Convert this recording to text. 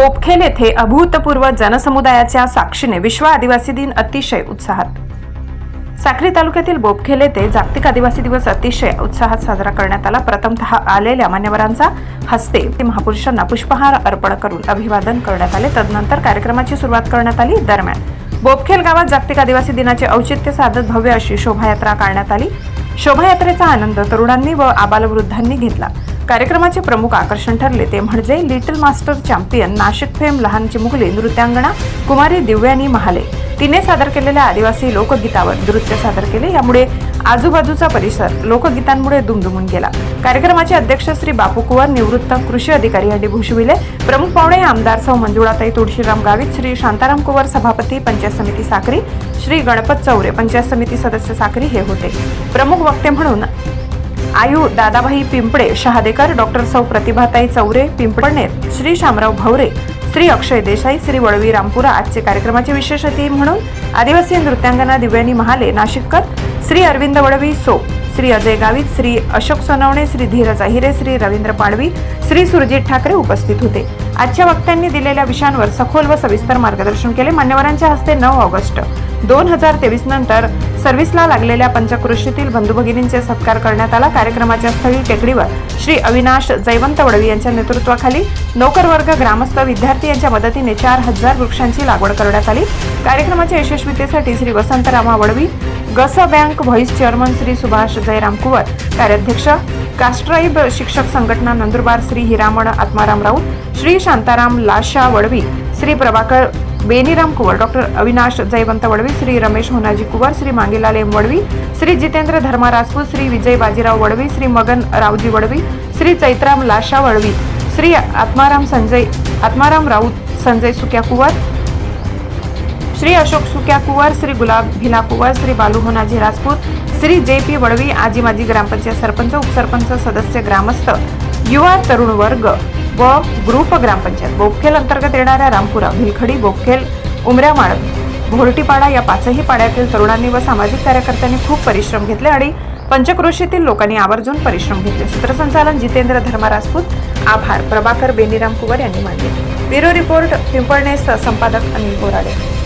बोपखेल येथे अभूतपूर्व जनसमुदायाच्या साक्षीने विश्व आदिवासी दिन अतिशय उत्साहात. साक्री तालुक्यातील बोपखेल येथे जागतिक आदिवासी दिवस अतिशय उत्साहात साजरा करण्यात आला. प्रथमतः आलेल्या मान्यवरांचा हस्ते ते महापुरुषांना पुष्पहार अर्पण करून अभिवादन करण्यात आले. तदनंतर कार्यक्रमाची सुरुवात करण्यात आली. दरम्यान बोपखेल गावात जागतिक आदिवासी दिनाचे औचित्य साधत भव्य अशी शोभायात्रा काढण्यात आली. शोभायात्रेचा आनंद तरुणांनी व आबालवृद्धांनी घेतला. कार्यक्रमाचे प्रमुख आकर्षण ठरले. ते म्हणजे little master champion Nashik fame लहान चिमुकली नृत्यांगणा कुमारी दिव्यानी महाले. तिने सादर केलेल्या आदिवासी लोकगीतावर नृत्य सादर केले. यामुळे आजूबाजूचा परिसर लोकगीतांमुळे दुमदुमून गेला. कार्यक्रमाचे अध्यक्ष श्री बापू कुवर निवृत्त कृषी अधिकारी यांनी भूषविले प्रमुख पाहुणे आमदार सौ मंजुळाताई तुळशीराम गावित श्री शांताराम कुवर सभापती पंचायत समिती साखरी श्री गणपत चौरे पंचायत समिती सदस्य साखरी हे होते. प्रमुख वक्ते म्हणून आयु दादाभाई पिंपळे शहादेकर डॉक्टर सौ प्रतिभाताई चौरे पिंपळनेर श्री शामराव भवरे श्री अक्षय देसाई श्री वळवी रामपुरा आजचे कार्यक्रमाचे विशेष अतिथी म्हणून आदिवासी नृत्यांगना दिव्यानी महाले नाशिककर श्री अरविंद वळवी सो श्री अजय गावित श्री अशोक सोनवणे श्री धीरज अहिरे श्री रवींद्र पाडवी श्री सुरजित ठाकरे उपस्थित होते. आजच्या वक्त्यांनी दिलेल्या विषयांवर सखोल व सविस्तर मार्गदर्शन केले मान्यवरांच्या हस्ते नऊ ऑगस्ट. दोन हजार तेवीस नंतर सर्व्हिसला लागलेल्या पंचकृषीतील बंधू भगिनींचे सत्कार करण्यात आला. कार्यक्रमाच्या स्थळी टेकडीवर श्री अविनाश जयवंत वडवी यांच्या नेतृत्वाखाली नोकरवर्ग ग्रामस्थ विद्यार्थी यांच्या मदतीने चार हजार वृक्षांची लागवड करण्यात आली. कार्यक्रमाच्या यशस्वीतेसाठी श्री वसंतरामा वडवी गस bank vice chairman Shri Subhash Jayram Kuwar कार्याध्यक्ष कास्ट्राईब शिक्षक संघटना नंदुरबार श्री हिरामण आत्माराम राऊत श्री शांताराम लाशा वडवी श्री प्रभाकर बेनीराम कुवर डॉक्टर अविनाश जयवंत वडवी श्री रमेश होनाजी कुवर श्री मांगेलाल एम वडवी श्री जितेंद्र धर्मा राजपूत श्री विजय बाजीराव वडवी श्री मगन रावजी वडवी श्री चैत्राम लाशा वडवी श्री आत्माराम संजय आत्माराम राऊत संजय सुक्या कुवर श्री अशोक सुक्या कुवर श्री गुलाब भिला कुवर श्री बालू होनाजी राजपूत श्री जे पी वडवी आजी माजी ग्रामपंचायत सरपंच उपसरपंच सदस्य ग्रामस्थ युवा तरुण वर्ग व ग्रुप ग्रामपंचायत बोपखेल अंतर्गत येणाऱ्या रामपुरा भिलखडी बोपखेल उमऱ्यामाळ भोरटीपाडा या पाचही पाड्यातील तरुणांनी व सामाजिक कार्यकर्त्यांनी खूप परिश्रम घेतले आणि पंचक्रोशीतील लोकांनी आवर्जून परिश्रम घेतले. सूत्रसंचालन जितेंद्र धर्मा राजपूत आभार प्रभाकर बेनीराम कुवर यांनी मानले ब्युरो रिपोर्ट पिंपळनेस संपादक अनिल बोराडे